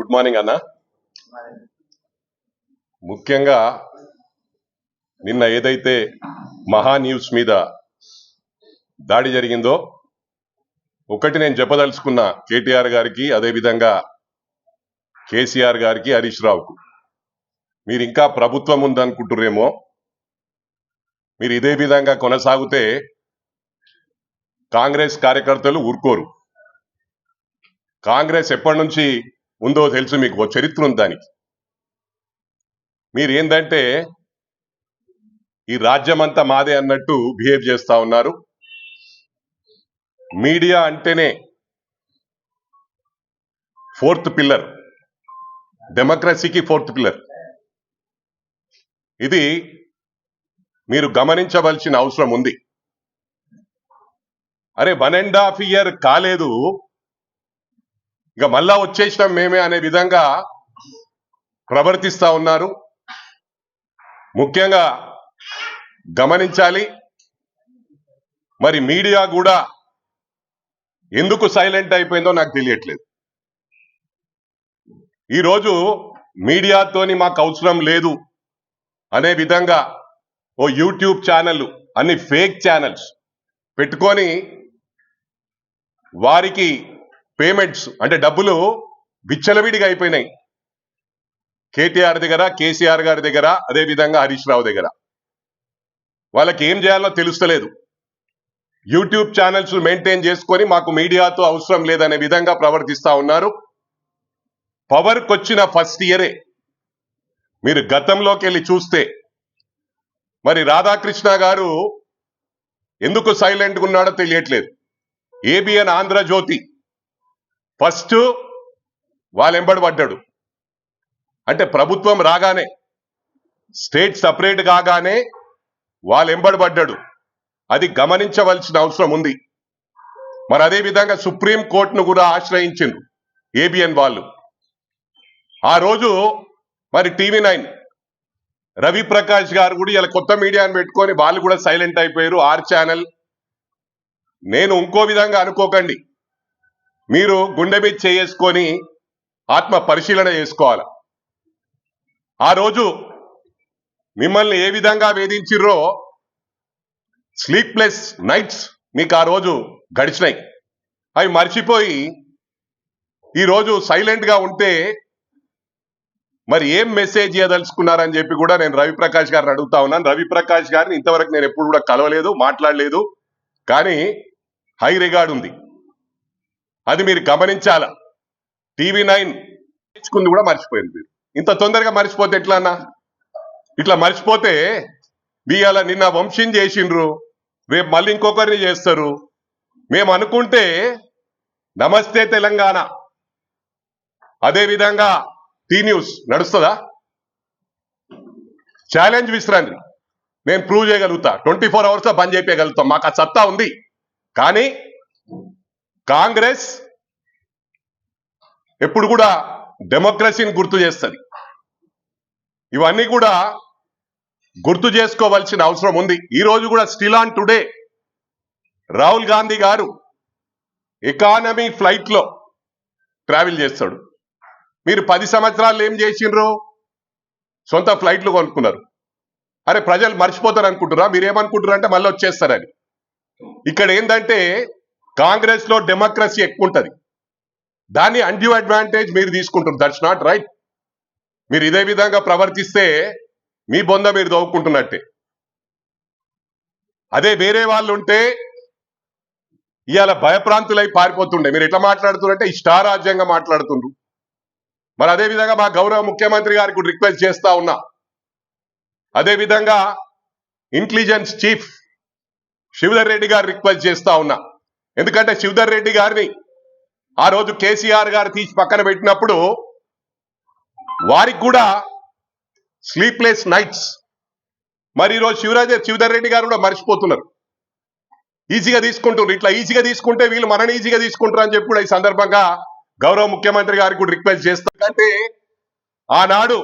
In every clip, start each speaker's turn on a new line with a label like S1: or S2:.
S1: Good morning అన్న. ముఖ్యంగా నిన్న ఏదైతే మహా న్యూస్ మీద దాడి జరిగిందో ఒకటి నేను చెప్పదలుచుకున్న కేటీఆర్ గారికి అదేవిధంగా కేసీఆర్ గారికి హరీష్ రావుకు. మీరు ఇంకా ప్రభుత్వం ఉందనుకుంటురేమో మీరు ఇదే విధంగా కొనసాగితే కాంగ్రెస్ కార్యకర్తలు ఊరుకోరు. కాంగ్రెస్ ఎప్పటి నుంచి ఉందో తెలుసు మీకు ఓ చరిత్ర ఉంది దానికి. మీరు ఏంటంటే ఈ రాజ్యం అంతా మాదే అన్నట్టు బిహేవ్ చేస్తా ఉన్నారు. మీడియా అంటేనే ఫోర్త్ పిల్లర్. డెమోక్రసీకి ఫోర్త్ పిల్లర్. ఇది మీరు గమనించవలసిన అవసరం ఉంది. అరే వన్ అండ్ హాఫ్ ఇయర్ కాలేదు. ఇక మళ్ళా వచ్చేసినాం మేమే అనే విధంగా ప్రవర్తిస్తా ఉన్నారు. ముఖ్యంగా గమనించాలి. మరి మీడియా కూడా ఎందుకు సైలెంట్ అయిపోయిందో నాకు తెలియట్లేదు. ఈరోజు మీడియాతోని మాకు అవసరం లేదు అనే విధంగా ఓ యూట్యూబ్ ఛానల్ అన్ని ఫేక్ ఛానల్స్ పెట్టుకొని వారికి పేమెంట్స్ అంటే డబ్బులు విచ్చలవిడిగా అయిపోయినాయి. కేటీఆర్ దగ్గర కేసీఆర్ గారి దగ్గర అదే విధంగా హరీష్ రావు దగ్గర. వాళ్ళకి ఏం చేయాలో తెలుస్తలేదు. యూట్యూబ్ ఛానల్స్ మెయింటైన్ చేసుకొని మాకు మీడియాతో అవసరం లేదనే విధంగా ప్రవర్తిస్తా ఉన్నారు. పవర్కి వచ్చిన ఫస్ట్ ఇయరే. మీరు గతంలోకి వెళ్ళి చూస్తే మరి రాధాకృష్ణ గారు ఎందుకు సైలెంట్గా ఉన్నాడో తెలియట్లేదు. ఏబిఎన్ ఆంధ్రజ్యోతి ఫస్ట్ వాళ్ళెంబడి పడ్డాడు. అంటే ప్రభుత్వం రాగానే స్టేట్ సపరేట్ కాగానే వాళ్ళెంబడి పడ్డాడు. అది గమనించవలసిన అవసరం ఉంది. మరి అదే విధంగా సుప్రీం కోర్టును కూడా ఆశ్రయించిండ్రు ఏబిఎన్ వాళ్ళు. ఆ రోజు మరి టీవీ నైన్ రవి ప్రకాష్ గారు కూడా ఇలా కొత్త మీడియాని పెట్టుకొని వాళ్ళు కూడా సైలెంట్ అయిపోయారు. R channel. నేను ఇంకో విధంగా అనుకోకండి. మీరు గుండె చేసుకొని ఆత్మ పరిశీలన చేసుకోవాలి. ఆ రోజు మిమ్మల్ని ఏ విధంగా వేధించిర్రో స్లీప్లెస్ నైట్స్ మీకు ఆ రోజు గడిచినాయి. అవి మర్చిపోయి ఈరోజు సైలెంట్గా ఉంటే మరి ఏం మెసేజ్ చేయదలుచుకున్నారని చెప్పి కూడా నేను రవి ప్రకాష్ గారిని అడుగుతా ఉన్నాను. రవిప్రకాష్ గారిని ఇంతవరకు నేను ఎప్పుడు కూడా కలవలేదు మాట్లాడలేదు. కానీ హై రిగార్డ్ ఉంది. అది మీరు గమనించాల? టీవీ నైన్ నేర్చుకుంది కూడా మర్చిపోయింది మీరు. ఇంత తొందరగా మర్చిపోతే ఎట్లా అన్నా? ఇట్లా మర్చిపోతే ఇవాళ నిన్న వంశం చేసిండ్రు రేపు మళ్ళీ ఇంకొకరిని చేస్తారు. మేము అనుకుంటే నమస్తే తెలంగాణ. అదే విధంగా టీ న్యూస్ నడుస్తుందా? ఛాలెంజ్ విశ్రాంతి. నేను ప్రూవ్ చేయగలుగుతా. ట్వంటీ ఫోర్ అవర్స్ బంద్ చేయగలుగుతాం మాకు ఆ సత్తా ఉంది. కానీ కాంగ్రెస్ ఎప్పుడు కూడా డెమోక్రసీని గుర్తు చేస్తుంది. ఇవన్నీ కూడా గుర్తు చేసుకోవాల్సిన అవసరం ఉంది. ఈ రోజు కూడా still on today Rahul Gandhi గారు ఎకానమీ ఫ్లైట్లో ట్రావెల్ చేస్తాడు. మీరు పది సంవత్సరాలు ఏం చేసిండ్రు? సొంత ఫ్లైట్లు కొనుక్కున్నారు. అరే ప్రజలు మర్చిపోతారు అనుకుంటురా మీరేమనుకుంటారు అంటే మళ్ళీ వచ్చేస్తారని. ఇక్కడ ఏంటంటే కాంగ్రెస్లో డెమోక్రసీ ఎక్కువ ఉంటుంది దాన్ని అన్డ్యూ అడ్వాంటేజ్ మీరు తీసుకుంటున్నారు. దట్స్ నాట్ రైట్ మీరు ఇదే విధంగా ప్రవర్తిస్తే మీ బొంద మీరు దవ్వుకుంటున్నట్టే అదే వేరే వాళ్ళు ఉంటే ఇవాళ భయప్రాంతులై పారిపోతుండే. మీరు ఎట్లా మాట్లాడుతున్నారంటే ఇష్టారాజ్యంగా మాట్లాడుతుండ్రు. మరి అదే విధంగా మా గౌరవ ముఖ్యమంత్రి గారికి కూడా రిక్వెస్ట్ చేస్తా ఉన్నా. అదే విధంగా ఇంటెలిజెన్స్ చీఫ్ శివధర్ రెడ్డి గారు రిక్వెస్ట్ చేస్తా ఉన్నా. ఎందుకంటే శివధర్ రెడ్డి గారిని ఆ రోజు కేసీఆర్ గారు తీసి పక్కన పెట్టినప్పుడు వారికి కూడా స్లీప్లెస్ నైట్స్ మరి ఈరోజు శివరాజ శివధర్ రెడ్డి గారు కూడా మర్చిపోతున్నారు. ఈజీగా తీసుకుంటున్నారు. ఇట్లా ఈజీగా తీసుకుంటే వీళ్ళు మనని ఈజీగా తీసుకుంటారు అని చెప్పి కూడా ఈ సందర్భంగా గౌరవ ముఖ్యమంత్రి గారికి కూడా రిక్వెస్ట్ చేస్తారు. అంటే ఆనాడు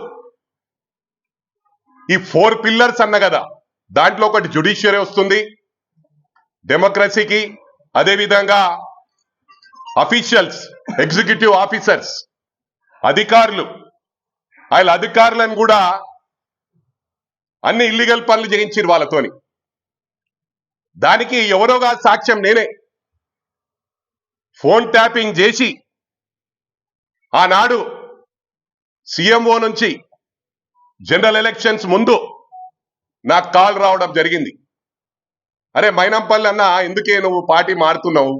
S1: ఈ ఫోర్ పిల్లర్స్ అన్న కదా దాంట్లో ఒకటి జుడిషియరీ వస్తుంది డెమోక్రసీకి అదేవిధంగా అఫీషియల్స్ ఎగ్జిక్యూటివ్ ఆఫీసర్స్ అధికారులు. ఆయన అధికారులను కూడా అన్ని ఇల్లీగల్ పనులు చేయించారు వాళ్ళతోని. దానికి ఎవరోగా సాక్ష్యం నేనే. ఫోన్ ట్యాపింగ్ చేసి ఆనాడు సీఎంఓ నుంచి జనరల్ ఎలక్షన్స్ ముందు నాకు కాల్ రావడం జరిగింది. అరే మైనంపల్లి అన్న ఎందుకే నువ్వు పార్టీ మారుతున్నావు?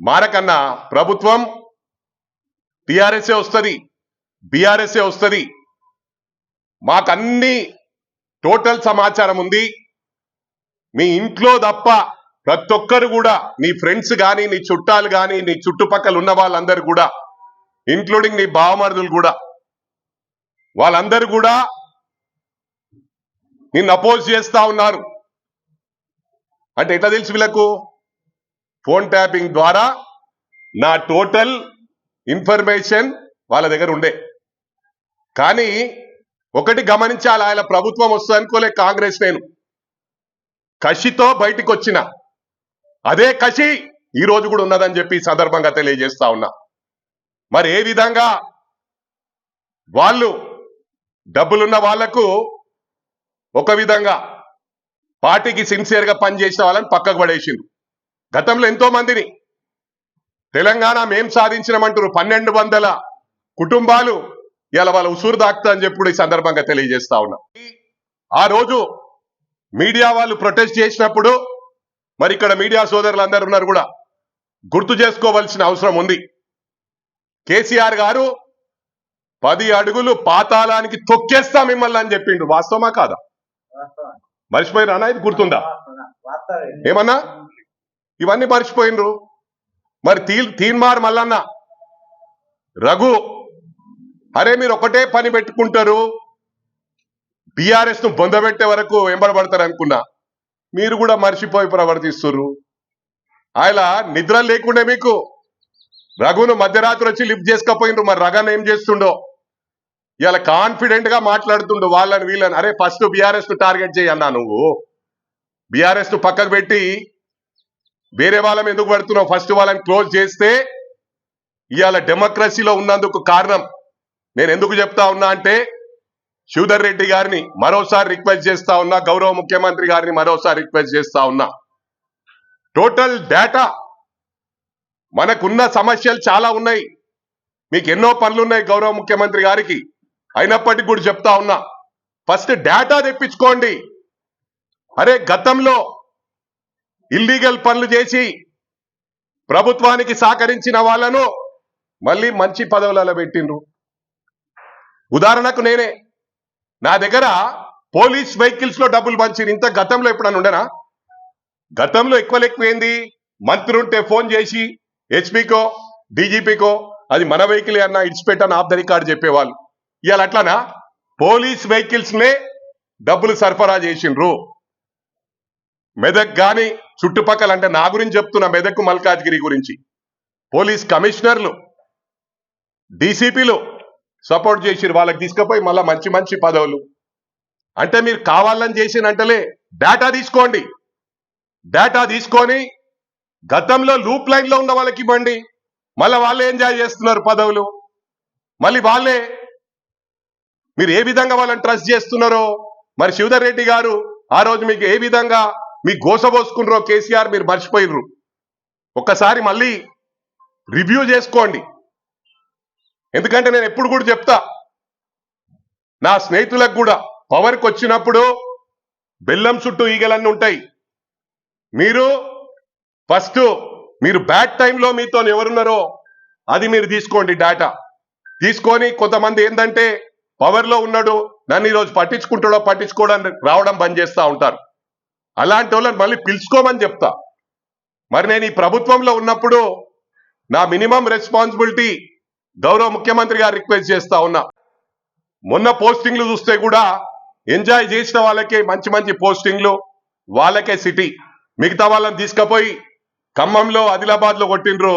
S1: మారకన్నా ప్రభుత్వం టిఆర్ఎస్ఏ వస్తుంది బీఆర్ఎస్ఏ వస్తుంది. మాకన్నీ టోటల్ సమాచారం ఉంది. మీ ఇంట్లో తప్ప ప్రతి ఒక్కరు కూడా నీ ఫ్రెండ్స్ కానీ నీ చుట్టాలు కానీ నీ చుట్టుపక్కల ఉన్న వాళ్ళందరూ కూడా ఇంక్లూడింగ్ నీ బావమరుదులు కూడా వాళ్ళందరూ కూడా నిన్ను అపోజ్ చేస్తా ఉన్నారు. అంటే ఎట్లా తెలుసు వీళ్ళకు? ఫోన్ ట్యాపింగ్ ద్వారా నా టోటల్ ఇన్ఫర్మేషన్ వాళ్ళ దగ్గర ఉండే. కానీ ఒకటి గమనించాలి? ఆయన ప్రభుత్వం వస్తుంది అనుకోలే కాంగ్రెస్ నేను. కషితో బయటికి వచ్చిన. అదే కషి ఈ రోజు కూడా ఉన్నదని చెప్పి సందర్భంగా తెలియజేస్తా ఉన్నా. మరి ఏ విధంగా వాళ్ళు డబ్బులున్న వాళ్ళకు ఒక విధంగా పార్టీకి సిన్సియర్గా పనిచేసిన వాళ్ళని పక్కకు పడేసిండ్రు. గతంలో ఎంతో మందిని తెలంగాణ మేం సాధించినమంటారు పన్నెండు వందల కుటుంబాలు ఇలా వాళ్ళ ఉసూరు దాక్తా అని చెప్పి ఈ సందర్భంగా తెలియజేస్తా ఉన్నా. ఆ రోజు మీడియా వాళ్ళు ప్రొటెస్ట్ చేసినప్పుడు మరి ఇక్కడ మీడియా సోదరులు అందరు ఉన్నారు కూడా గుర్తు చేసుకోవాల్సిన అవసరం ఉంది. కేసీఆర్ గారు పది అడుగులు పాతాళానికి తొక్కేస్తా మిమ్మల్ని అని చెప్పిండు. వాస్తవమా కాదా? మర్చిపోయినా ఇది గుర్తుందా? ఏమన్నా? ఇవన్నీ మర్చిపోయినరు. మరి తీ తీన్మార్ మల్లన్న రఘు అరే మీరు ఒకటే పని పెట్టుకుంటారు. బీఆర్ఎస్ను బొందబెట్టే వరకు వెంబడబడతారు అనుకున్నా. మీరు కూడా మర్చిపోయి ప్రవర్తిస్తున్నారు ఆయన నిద్ర లేకుండే మీకు రఘును మధ్యరాత్రి వచ్చి లిఫ్ట్ చేసుకపోయినరు. మరి రఘన్ ఏం చేస్తుండో? ఇలా కాన్ఫిడెంట్గా మాట్లాడుతుండు వాళ్ళని వీళ్ళని. అరే ఫస్ట్ బీఆర్ఎస్ టార్గెట్ చేయి అన్నా నువ్వు. బీఆర్ఎస్ను పక్కకు పెట్టి వేరే వాళ్ళని ఎందుకు పడుతున్నావు? ఫస్ట్ వాళ్ళని క్లోజ్ చేస్తే ఇవాళ డెమోక్రసీలో ఉన్నందుకు కారణం నేను ఎందుకు చెప్తా ఉన్నా అంటే శివధర్ రెడ్డి గారిని మరోసారి రిక్వెస్ట్ చేస్తా ఉన్నా గౌరవ ముఖ్యమంత్రి గారిని మరోసారి రిక్వెస్ట్ చేస్తా ఉన్నా. టోటల్ డేటా మనకున్న సమస్యలు చాలా ఉన్నాయి. మీకు ఎన్నో పనులు ఉన్నాయి గౌరవ ముఖ్యమంత్రి గారికి. అయినప్పటికీ కూడా చెప్తా ఉన్నా ఫస్ట్ డేటా తెప్పించుకోండి. అరే గతంలో ఇల్లీగల్ పనులు చేసి ప్రభుత్వానికి సహకరించిన వాళ్ళను మళ్ళీ మంచి పదవులలో పెట్టిండ్రు. ఉదాహరణకు నేనే నా దగ్గర పోలీస్ వెహికల్స్లో డబ్బులు పంచింది ఇంత గతంలో ఎప్పుడన్నా ఉండేనా? గతంలో ఎక్కువ లెక్కువైంది మంత్రి ఉంటే ఫోన్ చేసి హెచ్పీకో డీజీపీకో అది మన వెహికల్ అన్నా ఇడిచిపెట్టాను ఆఫ్ ద రికార్డు చెప్పేవాళ్ళు. ఇవాళ అట్లానా? పోలీస్ వెహికల్స్ నే డబ్బులు సరఫరా చేసిండ్రు. మెదక్ గాని చుట్టుపక్కల అంటే నా గురించి చెప్తున్నా మెదక్ మల్కాజ్గిరి గురించి. పోలీస్ కమిషనర్లు డీసీపీలు సపోర్ట్ చేసిరు వాళ్ళకి తీసుకుపోయి మళ్ళా మంచి మంచి పదవులు. అంటే మీరు కావాలని చేసినంటలే డేటా తీసుకోండి. డేటా తీసుకొని గతంలో లూప్ లైన్లో ఉన్న వాళ్ళకి ఇవ్వండి. మళ్ళీ వాళ్ళే ఎంజాయ్ చేస్తున్నారు పదవులు. మళ్ళీ వాళ్ళే మీరు ఏ విధంగా వాళ్ళని ట్రస్ట్ చేస్తున్నారో? మరి శివధర్ రెడ్డి గారు ఆ రోజు మీకు ఏ విధంగా మీ గోసబోసుకున్నారో కేసీఆర్ మీరు మర్చిపోయినరు ఒక్కసారి మళ్ళీ రివ్యూ చేసుకోండి. ఎందుకంటే నేను ఎప్పుడు కూడా చెప్తా నా స్నేహితులకు కూడా పవర్కి వచ్చినప్పుడు బెల్లం చుట్టూ ఈగలన్నీ ఉంటాయి. మీరు ఫస్ట్ మీరు బ్యాడ్ టైంలో మీతో ఎవరున్నారో అది మీరు తీసుకోండి డేటా తీసుకొని కొంతమంది ఏంటంటే పవర్లో ఉన్నాడు నన్ను ఈరోజు పట్టించుకుంటాడో పట్టించుకోవడానికి రావడం బంద్ చేస్తూ ఉంటారు. అలాంటి వాళ్ళని మళ్ళీ పిలుచుకోమని చెప్తా. మరి నేను ఈ ప్రభుత్వంలో ఉన్నప్పుడు నా మినిమం రెస్పాన్సిబిలిటీ గౌరవ ముఖ్యమంత్రి గారు రిక్వెస్ట్ చేస్తా ఉన్నా. మొన్న పోస్టింగ్లు చూస్తే కూడా ఎంజాయ్ చేసిన వాళ్ళకే మంచి మంచి పోస్టింగ్లు వాళ్ళకే సిటీ. మిగతా వాళ్ళని తీసుకుపోయి ఖమ్మంలో ఆదిలాబాద్లో కొట్టిండ్రు.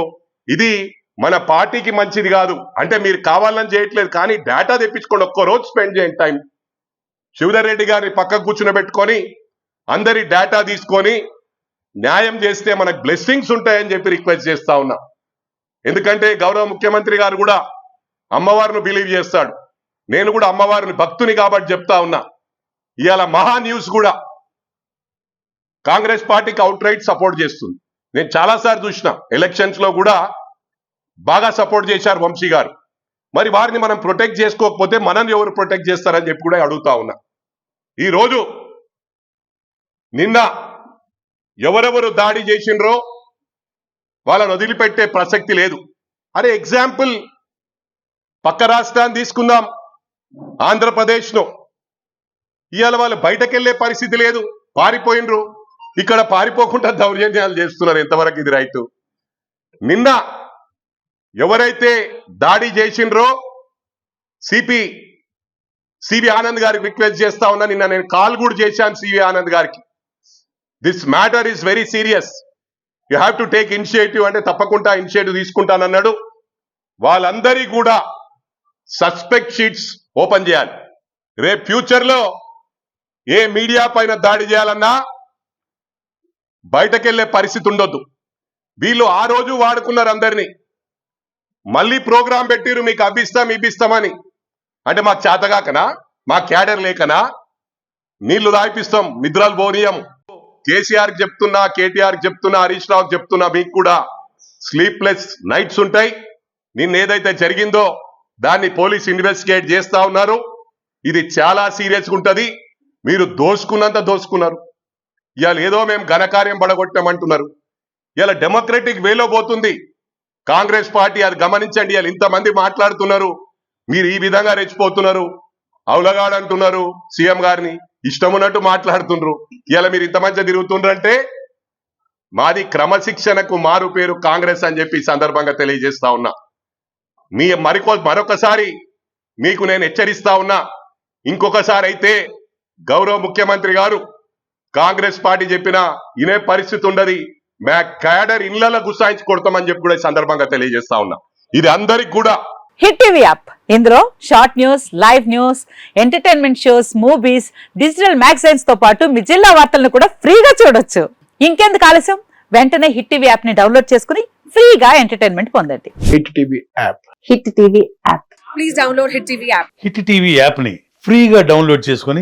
S1: ఇది మన పార్టీకి మంచిది కాదు. అంటే మీరు కావాలని చేయట్లేదు కానీ డేటా తెప్పించుకోండి ఒక్కో రోజు స్పెండ్ చేయండి టైం శివధర్ రెడ్డి గారిని పక్కకు కూర్చునబెట్టుకొని అందరి డేటా తీసుకొని న్యాయం చేస్తే మనకు బ్లెస్సింగ్స్ ఉంటాయని చెప్పి రిక్వెస్ట్ చేస్తా ఉన్నా. ఎందుకంటే గౌరవ ముఖ్యమంత్రి గారు కూడా అమ్మవారిని బిలీవ్ చేస్తాడు. నేను కూడా అమ్మవారిని భక్తుని కాబట్టి చెప్తా ఉన్నా. ఇవాళ మహా న్యూస్ కూడా కాంగ్రెస్ పార్టీకి అవుట్ రైట్ సపోర్ట్ చేస్తుంది. నేను చాలాసార్లు చూసిన ఎలక్షన్స్లో కూడా బాగా సపోర్ట్ చేశారు వంశీ గారు. మరి వారిని మనం ప్రొటెక్ట్ చేసుకోకపోతే మనల్ని ఎవరు ప్రొటెక్ట్ చేస్తారని చెప్పి కూడా అడుగుతా ఉన్నా. ఈ రోజు నిన్న ఎవరెవరు దాడి చేసిండ్రో వాళ్ళని వదిలిపెట్టే ప్రసక్తి లేదు. అరే ఎగ్జాంపుల్ పక్క రాష్ట్రాన్ని తీసుకుందాం. ఆంధ్రప్రదేశ్లో ఇవాళ వాళ్ళు బయటకెళ్ళే పరిస్థితి లేదు. పారిపోయినరు ఇక్కడ పారిపోకుండా దౌర్జన్యాలు చేస్తున్నారు ఎంతవరకు ఇది రైతు నిన్న ఎవరైతే దాడి చేసిండ్రో సిపి సివి ఆనంద్ గారికి రిక్వెస్ట్ చేస్తా ఉన్నా నిన్న నేను కాల్ కూడా చేశాను సివి ఆనంద్ గారికి. This matter is very serious you have to take initiative అంటే తప్పకుండా ఇనిషియేటివ్ తీసుకుంటానన్నాడు. వాళ్ళందరి కూడా సస్పెక్ట్ షీట్స్ ఓపెన్ చేయాలి. రేపు ఫ్యూచర్లో ఏ మీడియా పైన దాడి చేయాలన్నా బయటకెళ్ళే పరిస్థితి ఉండొద్దు. వీళ్ళు ఆ రోజు వాడుకున్నారు అందరినీ. మళ్ళీ ప్రోగ్రాం పెట్టిరు మీకు అబ్బిస్తాం ఇబ్బిస్తామని అంటే మాకు చేతగాకనా? మా క్యాడర్ లేకనా? నీళ్ళు దాయిపిస్తాం నిద్రలు పోనీయం కేసీఆర్కి చెప్తున్నా కేటీఆర్కి చెప్తున్నా హరీష్ రావుకి చెప్తున్నా మీకు కూడా. స్లీప్లెస్ నైట్స్ ఉంటాయి. నిన్న ఏదైతే జరిగిందో దాన్ని పోలీస్ ఇన్వెస్టిగేట్ చేస్తా ఉన్నారు. ఇది చాలా సీరియస్గా ఉంటుంది. మీరు దోసుకున్నంత దోసుకున్నారు. ఇవాళ ఏదో మేము ఘనకార్యం పడగొట్టామంటున్నారు. ఇలా డెమోక్రటిక్ వేలో పోతుంది. కాంగ్రెస్ పార్టీ అది గమనించండి వాళ్ళు ఇంతమంది మాట్లాడుతున్నారు. మీరు ఈ విధంగా రెచ్చిపోతున్నారు. అవులగాడంటున్నారు సీఎం గారిని ఇష్టం ఉన్నట్టు మాట్లాడుతుండ్రు. ఇలా మీరు ఇంత మంచిగా తిరుగుతుండ్రంటే మాది క్రమశిక్షణకు మారు పేరు కాంగ్రెస్ అని చెప్పి సందర్భంగా తెలియజేస్తా ఉన్నా. మీ మరికో మరొకసారి మీకు నేను హెచ్చరిస్తా ఉన్నా. ఇంకొకసారి అయితే గౌరవ ముఖ్యమంత్రి గారు కాంగ్రెస్ పార్టీ చెప్పిన ఇనే పరిస్థితి ఉండదు. మ్యా క్యాడర్ ఇళ్ళలో గుసాయించి కొడతామని చెప్పి కూడా ఈ సందర్భంగా తెలియజేస్తా ఉన్నా. ఇది అందరికి కూడా.
S2: Hit TV app. ఇందులో short news live news entertainment shows movies digital మ్యాగజైన్స్తో పాటు మీ జిల్లా వార్తలను కూడా ఫ్రీగా చూడొచ్చు. ఇంకెందుకు ఆలస్యం? వెంటనే హిట్ టీవీ యాప్ని డౌన్లోడ్ చేసుకుని ఫ్రీగా ఎంటర్టైన్మెంట్ పొందండి.
S3: Hit TV app.
S2: Hit TV app.
S4: Please download Hit TV app.
S5: Hit TV యాప్ని ఫ్రీగా డౌన్లోడ్ చేసుకొని